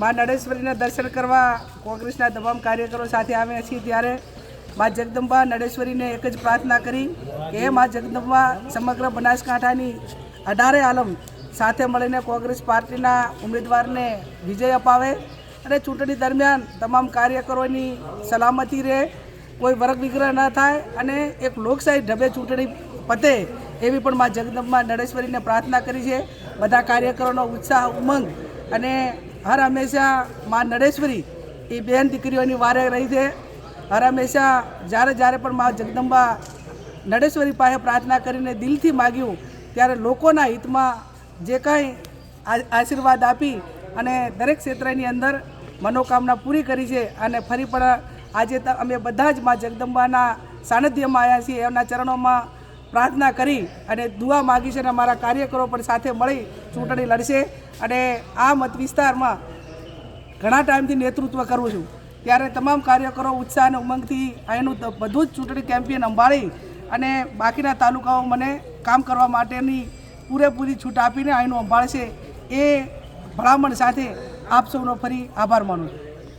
મા નડેશ્વરીના દર્શન કરવા કોંગ્રેસના તમામ કાર્યકરો સાથે આવ્યા છીએ ત્યારે મા જગદંબા નડેશ્વરીને એક જ પ્રાર્થના કરી કે હે મા જગદંબા સમગ્ર બનાસકાંઠાની અઢારે આલમ સાથે મળીને કોંગ્રેસ પાર્ટીના ઉમેદવારને વિજય અપાવે અને ચૂંટણી દરમિયાન તમામ કાર્યકરોની સલામતી રહે, કોઈ વર્ગ વિગ્રહ ન થાય અને એક લોકશાહી ઢબે ચૂંટણી પતે એવી પણ મા જગદંબા નડેશ્વરીને પ્રાર્થના કરી છે. બધા કાર્યકરોનો ઉત્સાહ, ઉમંગ અને હર હંમેશા મા નડેશ્વરી એ બેન દીકરીઓની વારે રહી છે. હર હંમેશા જ્યારે જ્યારે પણ મા જગદંબા નડેશ્વરી પાસે પ્રાર્થના કરીને દિલથી માગ્યું, ત્યારે લોકોના હિતમાં જે કાંઈ આશીર્વાદ આપી અને દરેક ક્ષેત્રની અંદર મનોકામના પૂરી કરી છે અને ફરી પણ આજે અમે બધા જ મા જગદંબાના સાનિધ્યમાં આવ્યા છીએ. એમના ચરણોમાં પ્રાર્થના કરી અને દુઆ માગી છે અને અમારા કાર્યકરો પણ સાથે મળી ચૂંટણી લડશે. અને આ મત વિસ્તારમાં ઘણા ટાઈમથી નેતૃત્વ કરું છું. ત્યારે તમામ કાર્યકરો ઉત્સાહ અને ઉમંગથી અહીંનું બધું જ ચૂંટણી કેમ્પેન સંભાળી અને બાકીના તાલુકાઓ મને કામ કરવા માટેની પૂરેપૂરી છૂટ આપીને અહીંનું સંભાળશે. એ ભલામણ સાથે આપ સૌનો ફરી આભાર માનું છું.